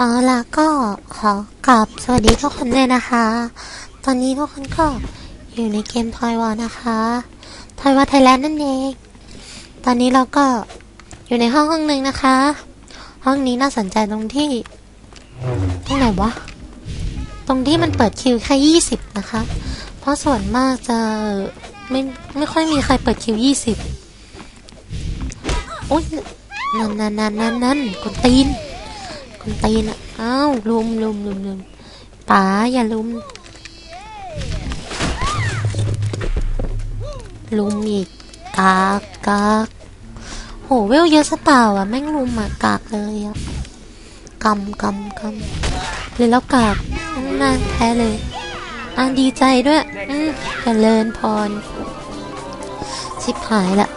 อ๋อล่ะก็ขอกราบสวัสดีทุกคนเลยนะคะ ตอนนี้ทุกคนก็อยู่ในเกมทอยวานะคะทอยวาไทยแลนด์นั่นเอง ตอนนี้เราก็อยู่ในห้องห้องหนึ่งนะคะ ห้องนี้น่าสนใจตรงที่ตรงไหนวะ ตรงที่มันเปิดคิวแค่ยี่สิบนะคะ เพราะส่วนมากจะไม่ไม่ค่อยมีใครเปิดคิวยี่สิบโอ๊ยนั่นนั่นนั่นนั่นนั่นกดตีน ตีนอ้าวลุมลุมลุมลุมป๋าอย่าลุม ลุมอีกกากกากโหเวลเยอะสเปล่าอะแม่งลุมอะกากเลยอะกำกำกำเลยแล้วกากน่าแพ้เลยอะดีใจด้วยอืมเจริญพรชิบหายละ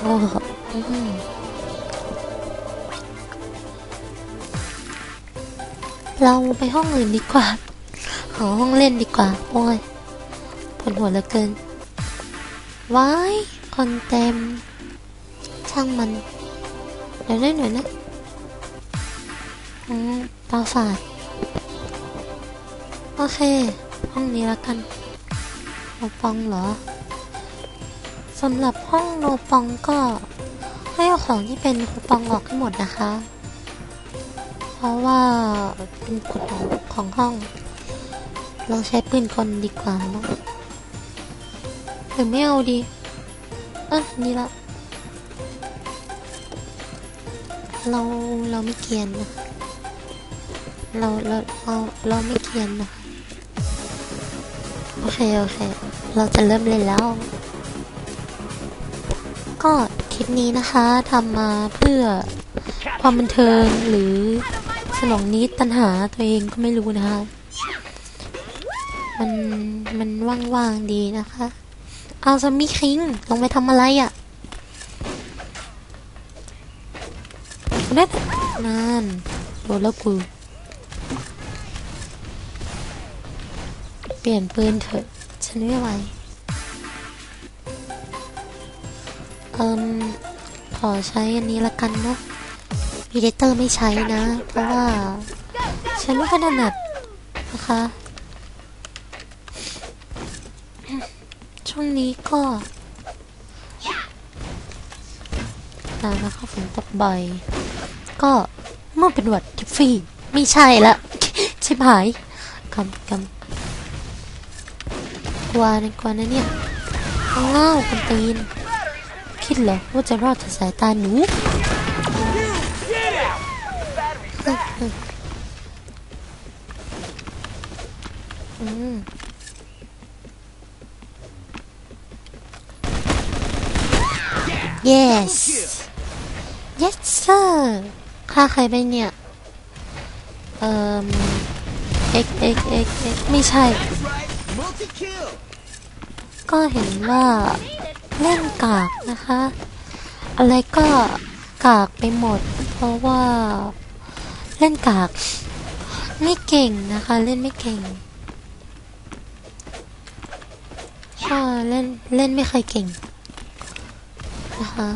โอ้ เราไปห้องอื่นดีกว่าหาห้องเล่นดีกว่า โอ้ยปวดหัวเหลือเกินว้ายคนเต็ม ช่างมัน เดี๋ยวได้หน่อยนะอืมตาฝาด โอเค ห้องนี้แล้วกันโนปองเหรอสำหรับห้องโนปองก็ ให้เอาของที่เป็นคูปองออกให้หมดนะคะ ราะว่าเป็นกฎของของห้อง เราใช้ปืนกลดีกว่ามั้งหรือไม่เอาดี เออนี่ละ เราเราไม่เกียนนะเราเราเราเราไม่เกียนนะโอเคโอเค เราจะเริ่มเล่นแล้ว ก็คลิปนี้นะคะทำมาเพื่อความบันเทิงหรือ สนองนิดตัณหาตัวเองก็ไม่รู้นะคะ มัน มันว่างๆดีนะคะ เอาซัมมี่คิงลงไปทำอะไรอะ่ะนั่นนานโดนแล้วกู เปลี่ยนปืนเถอะ ฉันไม่ไหวเอิมขอใช้อันนี้ละกันเนาะ พีเดเตอร์ไม่ใช้นะ เพราะว่า ฉันไม่ค่อยถนัดนะคะ ช่วงนี้ก็หนาวนะคะฝนตกบ่อย ก็เมื่อเป็นวัดทิฟฟี่ไม่ใช่ละชิบหายกำกำกลัวนะกลัวนะเนี่ยอ้าวคนตีน คิดเหรอว่าจะรอดจากสายตาหนู อืม yes yes sir ฆ่าใครไปเนี่ย เอ่อ x x x x ไม่ใช่ ก็เห็นว่าเล่นกากนะคะ อะไรก็กากไปหมด เพราะว่า เล่นกาก ไม่เก่งนะคะ เล่นไม่เก่งค่ะเล่น เล่นไม่เคยเก่งนะคะ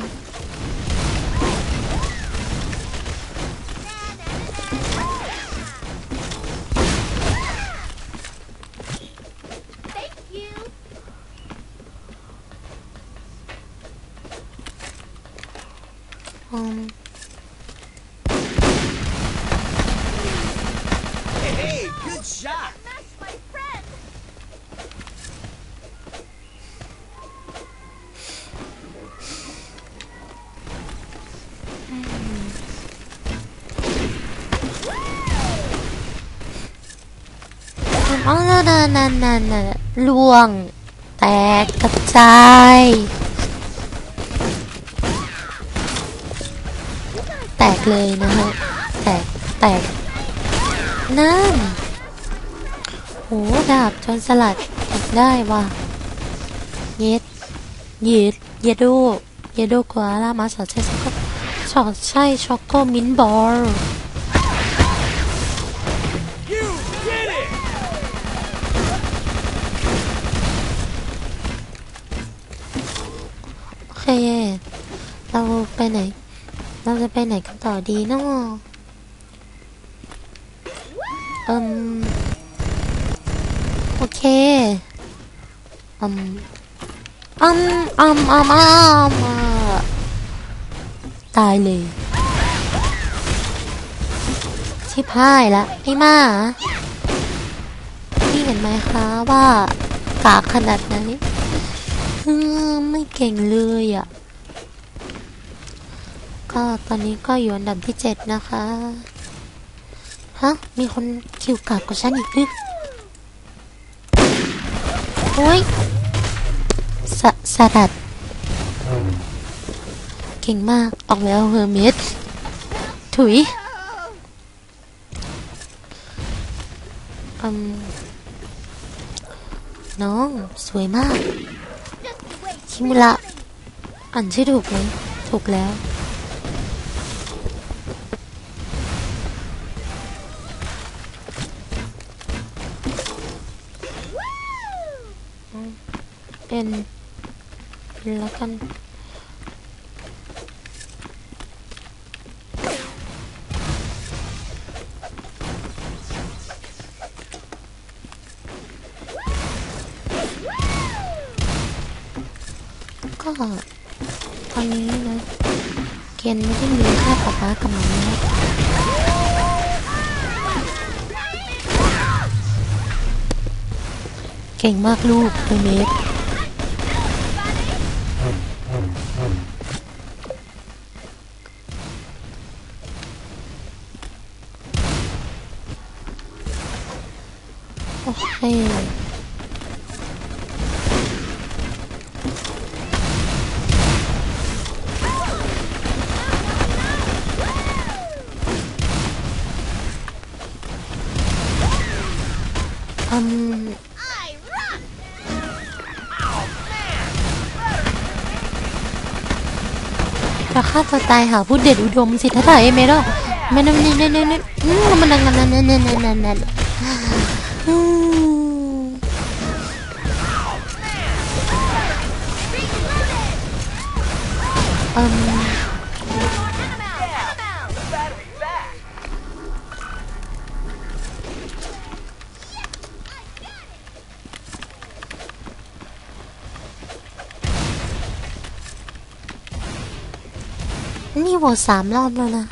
อ๋อนั่นนั่นนั่นนั่นนั่นล่วง แตกกระจายแตกเลยนะฮะ แตก แตก นั่นโหดาบจนสลัดได้ว่ะ เย็ด เย็ด เยดโด เยดโดกว่าล่ามาสอดใช่ช็อกโกสอดใช่ช็อกโกมินบอล ไปไหน เราจะไปไหนกันต่อดีนาะอืม โอเค อืม อืม อืม อืม อืม ตายเลย ชิบหายละไอ้มาพี่เห็นไหมคะว่ากากขนาดไหนไม่เก่งเลยอะ ตอนนี้ก็อยู่อันดับที่เจ็ดนะคะ ฮะ มีคนคิวกากกว่าฉันอีกนึกโอ้ยสะสลัด เก่งมาก ออกแล้วเฮอร์เมสถุยอืมน้อง สวยมาก คิมุระอ่านชื่อถูกไหมถูกแล้ว เป็นแล้วกันก็ตอนนี้นะเกณฑ์ไม่ได้มีแค่ป๊าป๊ากับมาม่าเก่งมากลูกเมส อืมจะฆ่าตัวตายหาผู้เด็ดอุดมสิท่าไหร่เมร่ไม่นั่นนี่นี่นี่นี่อืมมันนั่นนั่นนั่นนั่นนั่นนั่นนั่อืมอืม โหวตสามรอบแล้วนะ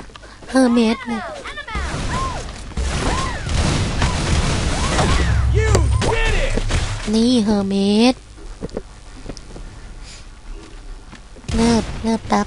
เฮอร์เมสเนี่ยนี่เฮอร์เมสเนิบเนิบแป๊บ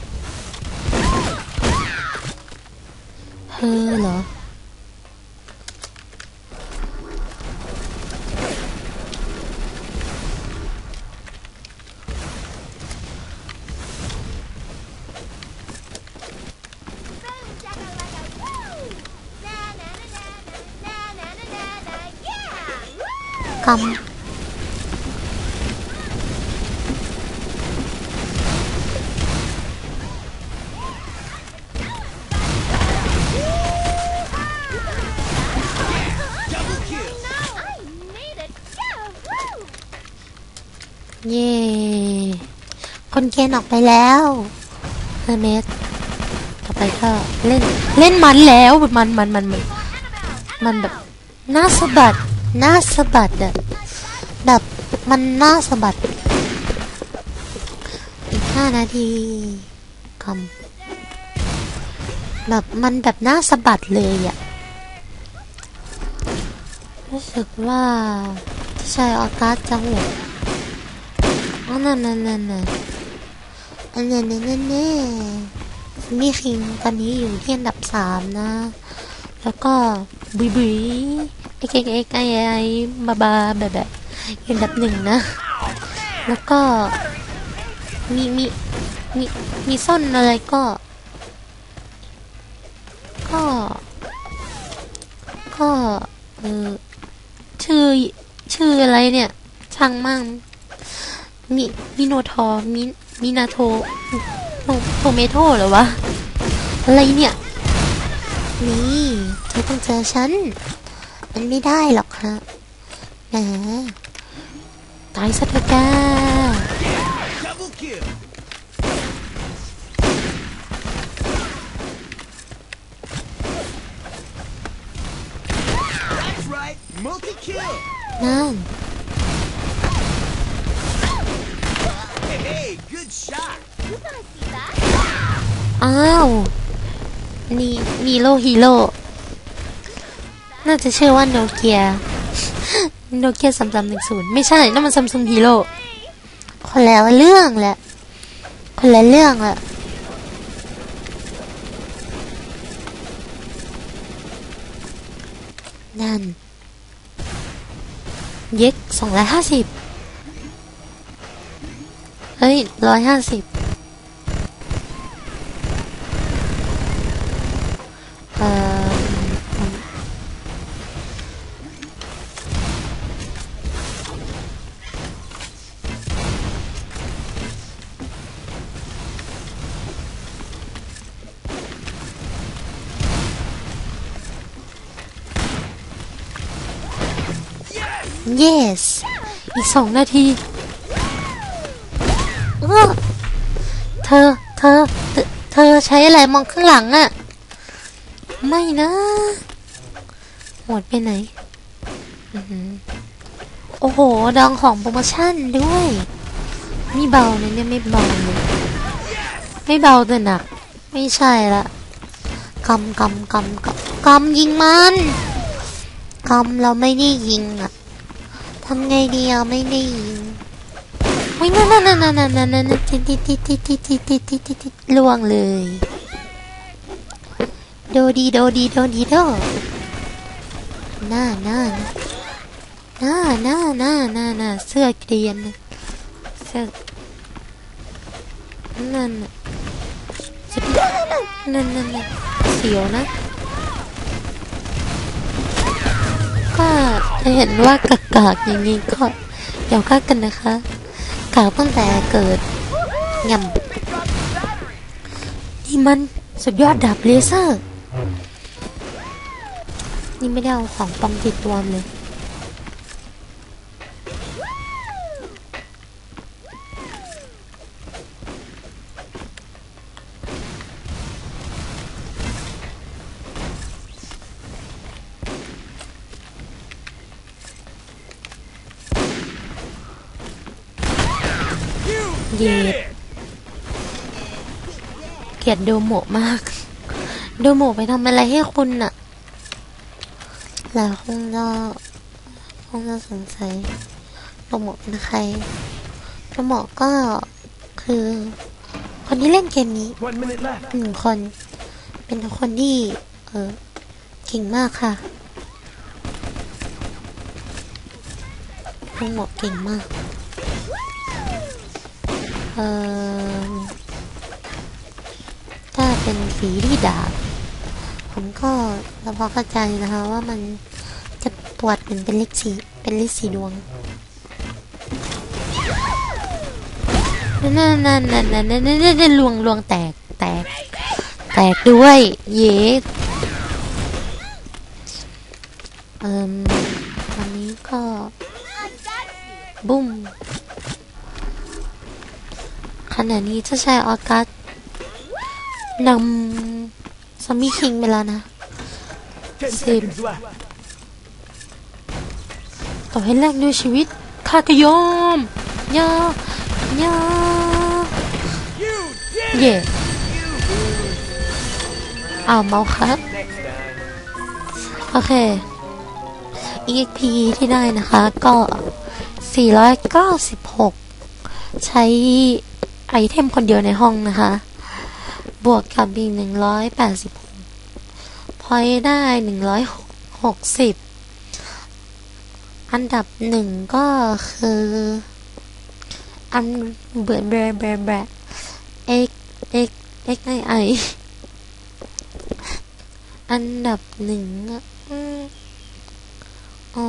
เย่ คนเกณฑ์ออกไปแล้วเฮอร์เมสต่อไปก็เล่น เล่นมันแล้วแบบมันมันมันมันมันแบบน้าสะบัด หน้าสะบัดอะแบบมันหน้าสะบัด อีกห้านาทีคำแบบมันแบบหน้าสะบัดเลยอะรู้สึกว่าใชายออกัสจะโหวตอ๋อนั่นนั่นนั่นนั่นอันนั้นนั่นนั่นนั่นมีคิงตอนนี้อยู่ที่อันดับสามนะ แล้วก็บุยบุย เอ็กเอ็กเอ็กไอไอบาบาแบบแบบยันดับหนึ่งนะ แล้วก็ มีมีมีมีซ่อนอะไรก็ ก็ ก็เออชื่อชื่ออะไรเนี่ยช่างมั่งมิมิโนทอมิมินาโทโทโทเมโทหรอวะ อะไรเนี่ย นี่เธอต้องเจอฉัน มันไม่ได้หรอกฮะแหมตายซะเถอะจ้านั่น อ้าว นี่นีโรฮีโร่ น่าจะชื่อว่าโนเกียโนเกียสามสามหนึ่งศูนย์ไม่ใช่นั่นมันซัมซุงฮีโร่คนละเรื่องแหละ คนละเรื่องแหละนั่นเย็กสองร้อยห้าสิบเฮ้ยร้อยห้าสิบ yes อีกสองนาทีเออเธอเธอ เธอ เธอใช้อะไรมองข้างหลังอะไม่นะ หมดไปไหนอือหือโอ้โห ดองของโปรโมชั่นด้วย ไม่เบาเนี่ยไม่เบาเลยไม่เบาแต่หนัก ไม่ใช่ละกำกำกำกำกำยิงมันกำเราไม่ได้ยิงอะ ทำไงดีอะไม่ได้ยิงวิ่งนั่นนั่นนั่นนั่นนั่นนั่นติดติดติดติดติดติดติดติดติดติดล่วงเลยโดดีโดดีโดดีโดน้าน้าน้าน้าน้าน้าน้าเสื้อเกรียนเสื้อนั่นนั่นนั่นนั่นเสียวนะ จะเห็นว่ากากากๆอย่างนี้ก็อย่าฆ่ากันนะคะ กากตั้งแต่เกิดยำนี่มันสุดยอดดาบเลเซอร์ นี่ไม่ได้เอาของปลอมติดตัวเลย เย็ดเกลียดโดโมะมาก โดโมะไปทำอะไรให้คุณน่ะหลายคนก็คงจะสงสัยโดโมะเป็นใครโดโมะก็คือ คนที่เล่นเกมนี้ One minute left. หนึ่งคน เป็นคนที่ เออเก่งมากค่ะโดโมะเก่งมาก เออถ้าเป็นฝีที่ดาบ ผมก็เราพอเข้าใจนะคะว่ามันจะปวดเหมือนเป็นเลขสีเป็นเลขสีดวงนั่นนั่นนั่นนั่นนั่นนั่นนั่นลวงลวงแตกแตก แตกด้วย เย้เอ่มวันนี้ก็บุ้ม ณะนี้เจ้าชายออกัสนำซอมบี้คิงไปแล้วนะ Ten Sim. seconds left. ต่อให้แลกด้วยชีวิตข้าก็ยอมยายา You did เย่อ้าวเมาครับ Next time. โอเค EXP ที่ได้นะคะก็ 496 ใช้ ไอเทมคนเดียวในห้องนะคะ บวกกับอีก186พอยได้160อันดับหนึ่งก็คือ อันเบื่อแบรแบรแบร x x x i i อันดับหนึ่งอ๋อ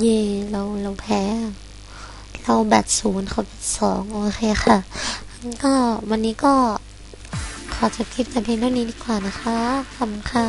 เย่เราเราแพ้ เราแบตศูนย์เขาแบตสองโอเคค่ะก็วันนี้ก็ขอจบคลิปแต่เพียงเท่านี้ดีกว่านะคะขอบคุณค่ะ